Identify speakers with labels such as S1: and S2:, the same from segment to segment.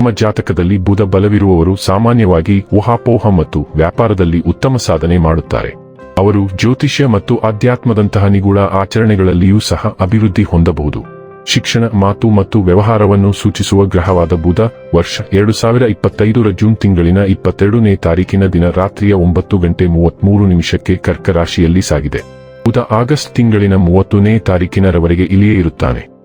S1: ನಮ್ಮ ಜಾತಕದಲ್ಲಿ ಬುಧ ಬಲವಿರುವವರು ಸಾಮಾನ್ಯವಾಗಿ ಊಹಾಪೋಹ ಮತ್ತು ವ್ಯಾಪಾರದಲ್ಲಿ ಉತ್ತಮ ಸಾಧನೆ ಮಾಡುತ್ತಾರೆ. ಅವರು ಜ್ಯೋತಿಷ್ಯ ಮತ್ತು ಆಧ್ಯಾತ್ಮದಂತಹ ನಿಗೂಢ ಆಚರಣೆಗಳಲ್ಲಿಯೂ ಸಹ ಅಭಿವೃದ್ಧಿ ಹೊಂದಬಹುದು. ಶಿಕ್ಷಣ, ಮಾತು ಮತ್ತು ವ್ಯವಹಾರವನ್ನು ಸೂಚಿಸುವ ಗ್ರಹವಾದ ಬುಧ, ವರ್ಷ ಎರಡು ಸಾವಿರ ಇಪ್ಪತ್ತೈದರ ಜೂನ್ ತಿಂಗಳಿನ ಇಪ್ಪತ್ತೆರಡನೇ ತಾರೀಕಿನ ದಿನ ರಾತ್ರಿಯ ಒಂಬತ್ತು ಗಂಟೆ ಮೂವತ್ಮೂರು ನಿಮಿಷಕ್ಕೆ ಕರ್ಕ ರಾಶಿಯಲ್ಲಿ ಸಾಗಿದೆ. ಬುಧ ಆಗಸ್ಟ್ ತಿಂಗಳಿನ ಮೂವತ್ತನೇ ತಾರೀಕಿನರವರೆಗೆ ಇಲ್ಲಿಯೇ ಇರುತ್ತಾನೆ.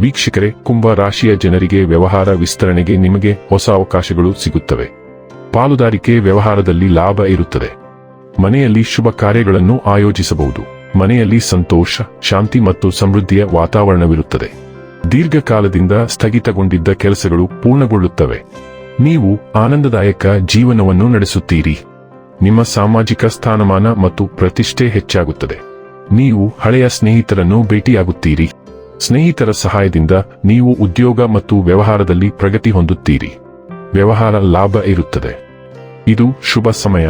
S1: ವೀಕ್ಷಕರೇ, ಕುಂಭ ರಾಶಿಯ ಜನರಿಗೆ ವ್ಯವಹಾರ ವಿಸ್ತರಣೆಗೆ ನಿಮಗೆ ಹೊಸ ಅವಕಾಶಗಳು ಸಿಗುತ್ತವೆ. ಪಾಲುದಾರಿಕೆ ವ್ಯವಹಾರದಲ್ಲಿ ಲಾಭ ಇರುತ್ತದೆ. ಮನೆಯಲ್ಲಿ ಶುಭ ಕಾರ್ಯಗಳನ್ನು ಆಯೋಜಿಸಬಹುದು. ಮನೆಯಲ್ಲಿ ಸಂತೋಷ, ಶಾಂತಿ ಮತ್ತು ಸಮೃದ್ಧಿಯ ವಾತಾವರಣವಿರುತ್ತದೆ. ದೀರ್ಘಕಾಲದಿಂದ ಸ್ಥಗಿತಗೊಂಡಿದ್ದ ಕೆಲಸಗಳು ಪೂರ್ಣಗೊಳ್ಳುತ್ತವೆ. ನೀವು ಆನಂದದಾಯಕ ಜೀವನವನ್ನು ನಡೆಸುತ್ತೀರಿ. ನಿಮ್ಮ ಸಾಮಾಜಿಕ ಸ್ಥಾನಮಾನ ಮತ್ತು ಪ್ರತಿಷ್ಠೆ ಹೆಚ್ಚಾಗುತ್ತದೆ. ನೀವು ಹಳೆಯ ಸ್ನೇಹಿತರನ್ನು ಭೇಟಿಯಾಗುತ್ತೀರಿ. ಸ್ನೇಹಿತರ ಸಹಾಯದಿಂದ ನೀವು ಉದ್ಯೋಗ ಮತ್ತು ವ್ಯವಹಾರದಲ್ಲಿ ಪ್ರಗತಿ ಹೊಂದುತ್ತೀರಿ. ವ್ಯವಹಾರ ಲಾಭ ಇರುತ್ತದೆ. ಇದು ಶುಭ ಸಮಯ.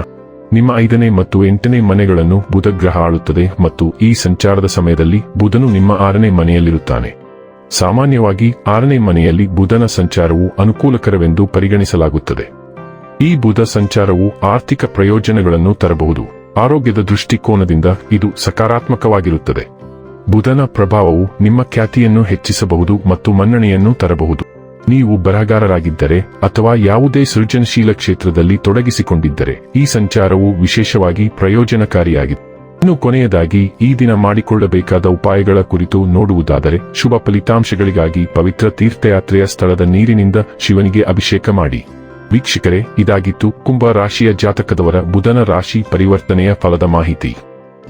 S1: ನಿಮ್ಮ ಐದನೇ ಮತ್ತು ಎಂಟನೇ ಮನೆಗಳನ್ನು ಬುಧ ಗ್ರಹ ಆಳುತ್ತದೆ ಮತ್ತು ಈ ಸಂಚಾರದ ಸಮಯದಲ್ಲಿ ಬುಧನು ನಿಮ್ಮ ಆರನೇ ಮನೆಯಲ್ಲಿರುತ್ತಾನೆ. ಸಾಮಾನ್ಯವಾಗಿ ಆರನೇ ಮನೆಯಲ್ಲಿ ಬುಧನ ಸಂಚಾರವು ಅನುಕೂಲಕರವೆಂದು ಪರಿಗಣಿಸಲಾಗುತ್ತದೆ. ಈ ಬುಧ ಸಂಚಾರವು ಆರ್ಥಿಕ ಪ್ರಯೋಜನಗಳನ್ನು ತರಬಹುದು. ಆರೋಗ್ಯದ ದೃಷ್ಟಿಕೋನದಿಂದ ಇದು ಸಕಾರಾತ್ಮಕವಾಗಿರುತ್ತದೆ. ಬುಧನ ಪ್ರಭಾವವು ನಿಮ್ಮ ಖ್ಯಾತಿಯನ್ನು ಹೆಚ್ಚಿಸಬಹುದು ಮತ್ತು ಮನ್ನಣೆಯನ್ನು ತರಬಹುದು. ನೀವು ಬರಹಗಾರರಾಗಿದ್ದರೆ ಅಥವಾ ಯಾವುದೇ ಸೃಜನಶೀಲ ಕ್ಷೇತ್ರದಲ್ಲಿ ತೊಡಗಿಸಿಕೊಂಡಿದ್ದರೆ ಈ ಸಂಚಾರವು ವಿಶೇಷವಾಗಿ ಪ್ರಯೋಜನಕಾರಿಯಾಗಿದೆ. ಇನ್ನು ಕೊನೆಯದಾಗಿ, ಈ ದಿನ ಮಾಡಿಕೊಳ್ಳಬೇಕಾದ ಉಪಾಯಗಳ ಕುರಿತು ನೋಡುವುದಾದರೆ, ಶುಭ ಫಲಿತಾಂಶಗಳಿಗಾಗಿ ಪವಿತ್ರ ತೀರ್ಥಯಾತ್ರೆಯ ಸ್ಥಳದ ನೀರಿನಿಂದ ಶಿವನಿಗೆ ಅಭಿಷೇಕ ಮಾಡಿ. ವೀಕ್ಷಕರೇ, ಇದಾಗಿತ್ತು ಕುಂಭ ರಾಶಿಯ ಜಾತಕದವರ ಬುಧನ ರಾಶಿ ಪರಿವರ್ತನೆಯ ಫಲದ ಮಾಹಿತಿ.